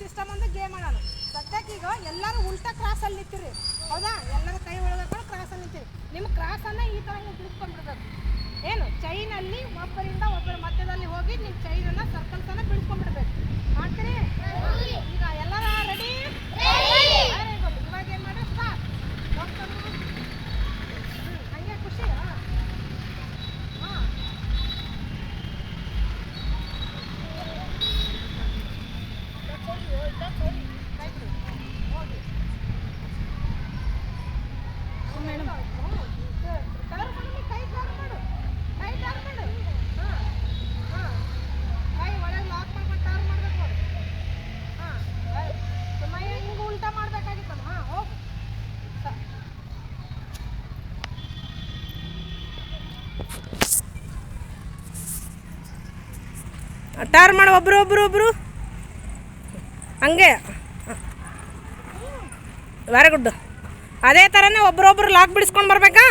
System ಅಂದ್ರೆ game ಆಡೋಣ ಸದ್ಯಕ್ಕೆ ಈಗ ಎಲ್ಲರೂ ಉಲ್ಟಾ ಕ್ರಾಸಲ್ಲಿ ನಿಂತಿರಿ. ಹೌದಾ? ಎಲ್ಲರ ಕೈ ಒಳಗಾಕೊಂಡು ಕ್ರಾಸ್ ಅಲ್ಲಿ ನಿಂತಿರಿ. ನಿಮ್ಮ ಕ್ರಾಸನ್ನು ಈ ತರ ಹಿಂಗೆ ಬಿಡಿಸ್ಕೊಂಡ್ಬಿಡ್ಬೇಕು ಏನು? ಚೈನಲ್ಲಿ ಒಬ್ಬರಿಂದ ಒಬ್ಬರ ಮಧ್ಯದಲ್ಲಿ ಹೋಗಿ ನಿಮ್ಮ ಚೈನನ್ನು ಸರ್ಕಲ್ಸನ್ನು ಬಿಡಿಸ್ಕೊಂಡ್ಬಿಡ್ಬೇಕು ಮಾಡ್ತೀರಿ? ಈಗ ಎಲ್ಲರೂ ರೆಡಿ ಇವಾಗ ಏನು ಮಾಡಿ ಸ್ಟಾರ್ಟ್ ಹೋಗ್ತಾನು ಹ್ಞೂ ಹಂಗೆ ಖುಷಿ ಹಾಂ ಹಾಂ ಉಲ್ಟಾ ಮಾಡ್ಬೇಕಾಗಿತ್ತಲ್ಲ ಹಾಂ ಹೋಗು ಟಾರ್ ಮಾಡು ಒಬ್ರು ಒಬ್ರು ಒಬ್ರು. ಹಂಗೆ. ವೆರಿ ಗುಡ್ ಅದೇ ಥರನೇ ಒಬ್ರೊಬ್ರು ಲಾಕ್ ಬಿಡಿಸ್ಕೊಂಡು ಬರಬೇಕಾ?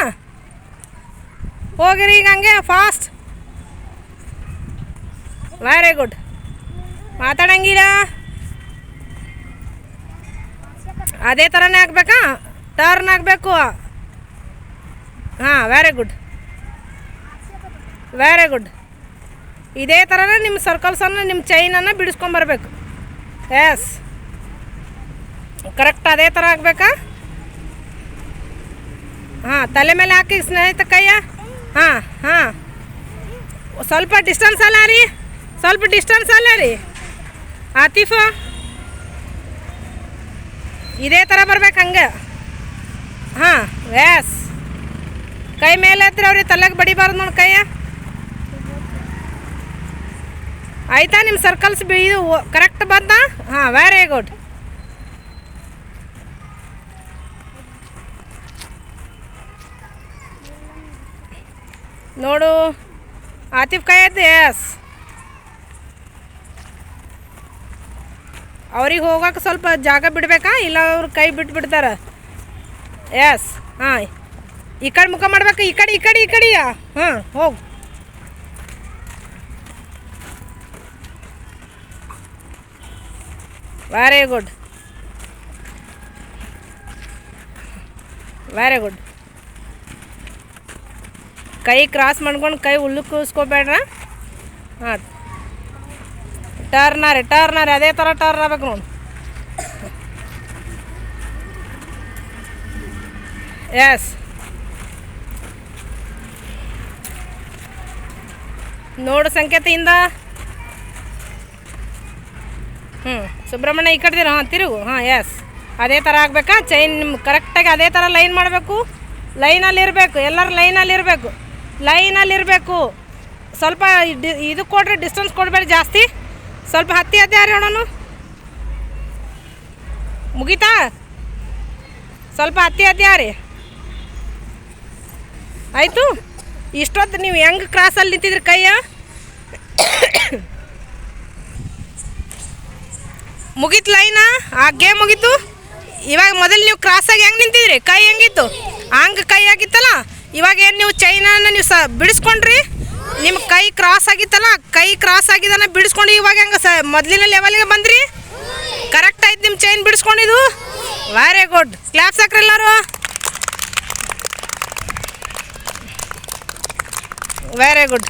ಹೋಗಿರಿ ಈಗ ಹಂಗೆ ಫಾಸ್ಟ್ ವೆರಿ ಗುಡ್ ಮಾತಾಡಂಗಿಲ್ಲ. ಅದೇ ಥರನೇ ಆಗಬೇಕಾ? ಟರ್ನ್ ಆಗಬೇಕು. ಹಾಂ ವೆರಿ ಗುಡ್ ವೆರಿ ಗುಡ್ ಇದೇ ಥರನೇ ನಿಮ್ಮ ಸರ್ಕಲ್ಸನ್ನು ನಿಮ್ಮ ಚೈನನ್ನು ಬಿಡಿಸ್ಕೊಂಬರ್ಬೇಕು ಎಸ್ ಕರೆಕ್ಟ್ ಅದೇ ಥರ ಆಗಬೇಕಾ? ಹಾಂ, ತಲೆ ಮೇಲೆ ಹಾಕಿ ಸ್ನೇಹಿತ ಕೈಯ? ಹಾಂ ಹಾಂ. ಸ್ವಲ್ಪ ಡಿಸ್ಟೆನ್ಸ್ ಅಲ್ಲ ರೀ. ಸ್ವಲ್ಪ ಡಿಸ್ಟೆನ್ಸ್ ಅಲ್ಲ ರೀ. ಆತೀಫ ಇದೇ ಥರ ಬರ್ಬೇಕು ಹಂಗೆ. ಹಾಂ ವ್ಯಾಸ್ ಕೈ ಮೇಲೆ ಹತ್ತಿರ ಅವ್ರಿಗೆ ತಲೆಗೆ ಬಡಿಬಾರ್ದು ನೋಡಿ ಕೈಯ. ಆಯ್ತಾ ನಿಮ್ಮ ಸರ್ಕಲ್ಸ್ ಬಿ ಇದು ಕರೆಕ್ಟ್ ಬಂತ? ಹಾಂ ವೆರಿ ಗುಡ್ ನೋಡು. ಆತಿಫ್ ಕೈ ಐತೆ ಎಸ್ ಅವ್ರಿಗೆ ಹೋಗಕ್ಕೆ ಸ್ವಲ್ಪ ಜಾಗ ಬಿಡಬೇಕಾ? ಇಲ್ಲ ಅವ್ರು ಕೈ ಬಿಟ್ಬಿಡ್ತಾರೆ ಎಸ್ ಹಾಂ. ಈ ಕಡೆ ಮುಖ ಮಾಡ್ಬೇಕು, ಈ ಕಡೆ ಈ ಕಡೆ, ಈ ಕಡೆಯಾ? ಹಾಂ, ಹೋಗು. ವೆರಿ ಗುಡ್ ವೆರಿ ಗುಡ್ ಕೈ ಕ್ರಾಸ್ ಮಾಡ್ಕೊಂಡು ಕೈ ಉಳ್ಳುಕ್ ಕೂಸ್ಕೋಬೇಡ ಹಾಂ. ಟರ್ನಾರಿ ರೀ ಟರ್ನ ರೀ ಅದೇ ಥರ ಟರ್ನ್ ಆಗ್ಬೇಕು ನೋಡಿ. ಎಸ್ ನೋಡು ಸಂಕೇತಿಯಿಂದ. ಹ್ಞೂ ಸುಬ್ರಹ್ಮಣ್ಯ ಈ ಕಡ್ದಿರ, ಹಾಂ, ತಿರುಗು, ಹಾಂ ಎಸ್ ಅದೇ ಥರ ಆಗಬೇಕಾ? ಚೈನ್ ನಿಮ್ಗೆ ಕರೆಕ್ಟಾಗಿ ಅದೇ ಥರ ಲೈನ್ ಮಾಡಬೇಕು. ಲೈನಲ್ಲಿ ಇರಬೇಕು ಎಲ್ಲರೂ ಲೈನಲ್ಲಿ ಇರಬೇಕು ಲೈನಲ್ಲಿ ಇರಬೇಕು ಸ್ವಲ್ಪ ಇದು ಕೊಡ್ರಿ ಡಿಸ್ಟೆನ್ಸ್ ಕೊಡಬೇಡಿ ಜಾಸ್ತಿ. ಸ್ವಲ್ಪ ಹತ್ತಿ ಹತ್ತಿ ಯಾರು ಹೇಳೋನು ಮುಗೀತಾ? ಸ್ವಲ್ಪ ಹತ್ತಿ ಹತ್ತಿ ಯಾರಿ ಆಯಿತು? ಇಷ್ಟೊತ್ತು ನೀವು ಹೆಂಗೆ ಕ್ರಾಸಲ್ಲಿ ನಿಂತಿದ್ರಿ ಕೈಯ? ಮುಗೀತು ಲೈನ? ಆ ಗೇಮ್ ಮುಗೀತು? ಇವಾಗ ಮೊದಲು ನೀವು ಕ್ರಾಸಾಗಿ ಹೆಂಗೆ ನಿಂತಿದ್ರಿ? ಕೈ ಹೆಂಗಿತ್ತು? ಹಂಗೆ ಕೈ ಆಗಿತ್ತಲ್ಲ? ಇವಾಗ ಏನು ನೀವು ಚೈನನ್ನು ನೀವು ಸ ಬಿಡಿಸ್ಕೊಂಡ್ರಿ? ನಿಮ್ಮ ಕೈ ಕ್ರಾಸ್ ಆಗಿತ್ತಲ್ಲ, ಕೈ ಕ್ರಾಸ್ ಆಗಿದ್ದನ್ನ ಬಿಡಿಸ್ಕೊಂಡು ಇವಾಗ ಹೆಂಗೆ ಸ ಮೊದಲಿನ ಲೆವೆಲ್ಗೆ ಬಂದ್ರಿ? ಕರೆಕ್ಟ್ ಆಯ್ತು ನಿಮ್ಮ ಚೈನ್ ಬಿಡಿಸ್ಕೊಂಡಿದ್ದು? ವೆರಿ ಗುಡ್ ಕ್ಲಾಪ್ಸ್ ಹಾಕ್ರಿ ಎಲ್ಲರೂ. Very good